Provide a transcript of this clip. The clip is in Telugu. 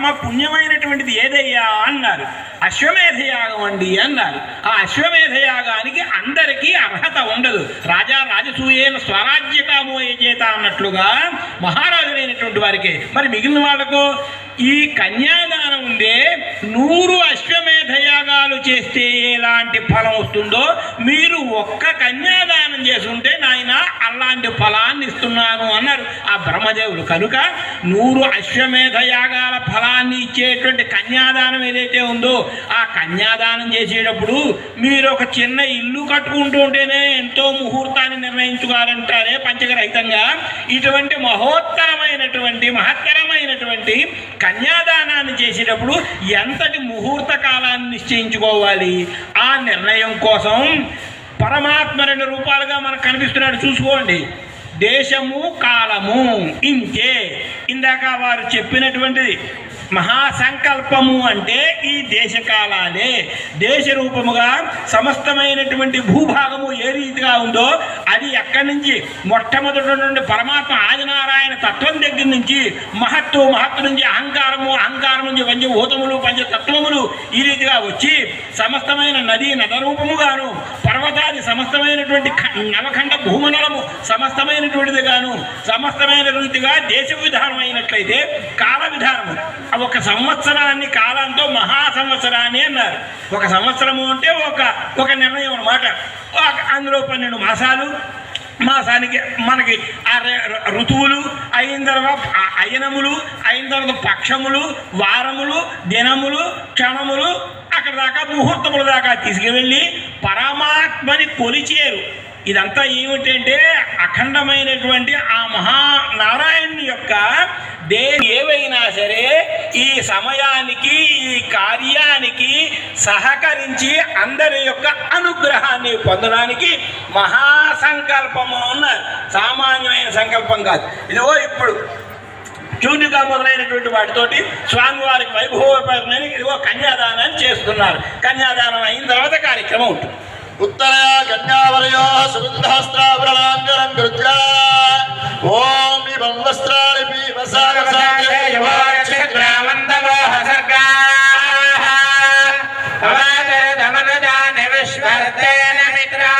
పరమ పుణ్యమైనటువంటిది ఏదయ్యా అన్నారు. అశ్వమేధయాగం అండి అన్నారు. ఆ అశ్వమేధయాగానికి అందరికీ అర్హత ఉండదు. రాజా రాజసూయేన స్వరాజ్య కామోయ చేత అన్నట్లుగా మహారాజులైనటువంటి వారికి. మరి మిగిలిన వాళ్ళకు ఈ కన్యాదానం ఉందే నూరు అశ్వమేధయాగాలు చేస్తే ఎలాంటి ఫలం వస్తుందో మీరు ఒక్క కన్యాదానం చేసుంటే నాయన అలాంటి ఫలాన్ని ఇస్తున్నాను అన్నారు ఆ బ్రహ్మదేవుడు. కనుక నూరు అశ్వమేధ యాగాల ఫలాన్ని ఇచ్చేటువంటి కన్యాదానం ఏదైతే ఉందో ఆ కన్యాదానం చేసేటప్పుడు మీరు ఒక చిన్న ఇల్లు కట్టుకుంటూ ఉంటేనే ఎంతో ముహూర్తాన్ని నిర్ణయించుకోవాలంటారే పంచగరహితంగా ఇటువంటి మహోత్తరమైనటువంటి మహత్తరమైనటువంటి కన్యాదానాన్ని చేసేటప్పుడు ఎంతటి ముహూర్త కాలాన్ని నిశ్చయించుకోవాలి? ఆ నిర్ణయం కోసం పరమాత్మ రెండు రూపాలుగా మనకు కనిపిస్తున్నాడు. చూసుకోండి. దేశము కాలము ఇంకే. ఇందాక వారు చెప్పినటువంటిది మహాసంకల్పము అంటే ఈ దేశకాలాలే. దేశ రూపముగా సమస్తమైనటువంటి భూభాగము ఏ రీతిగా ఉందో అది ఎక్కడి నుంచి? మొట్టమొదటి నుండి పరమాత్మ ఆదినారాయణ తత్వం దగ్గర నుంచి మహత్తు మహత్తు నుంచి అహంకారము అహంకారం నుంచి పంచభూతములు పంచతత్వములు ఈ రీతిగా వచ్చి సమస్తమైన నది నదరూపముగాను పర్వతాది సమస్తమైనటువంటి నవఖండ భూమనలము సమస్తమైనటువంటిది గాను సమస్తమైన రీతిగా దేశ విధానం అయినట్లయితే కాల విధానం ఒక సంవత్సరాన్ని కాలంతో మహా సంవత్సరాన్ని అన్నారు. ఒక సంవత్సరము అంటే ఒక ఒక నిర్ణయం అన్నమాట. ఒక- అందులో పన్నెండు మాసాలు. మాసానికి మనకి ఆ ఋతువులు అయిన తర్వాత అయనములు అయిన తర్వాత పక్షములు వారములు దినములు క్షణములు అక్కడ దాకా ముహూర్తముల దాకా తీసుకువెళ్ళి పరమాత్మని కొలిచేరు. ఇదంతా ఏమిటంటే అఖండమైనటువంటి ఆ మహా నారాయణుని యొక్క దేవి ఏవైనా ఈ సమయానికి ఈ కార్యానికి సహకరించి అందరి యొక్క అనుగ్రహాన్ని పొందడానికి మహాసంకల్పము ఉన్న సామాన్యమైన సంకల్పం కాదు. ఇదిగో ఇప్పుడు చూనిగా మొదలైనటువంటి వాటితోటి స్వామివారికి వైభవపరమైన ఇదిగో కన్యాదానాన్ని చేస్తున్నారు. కన్యాదానం అయిన తర్వాత కార్యక్రమం ఉంటుంది. ఉత్తరయా కన్యావరయో సుగంధస్త్రాభరణాంగరం विश्वर्तेन मित्रा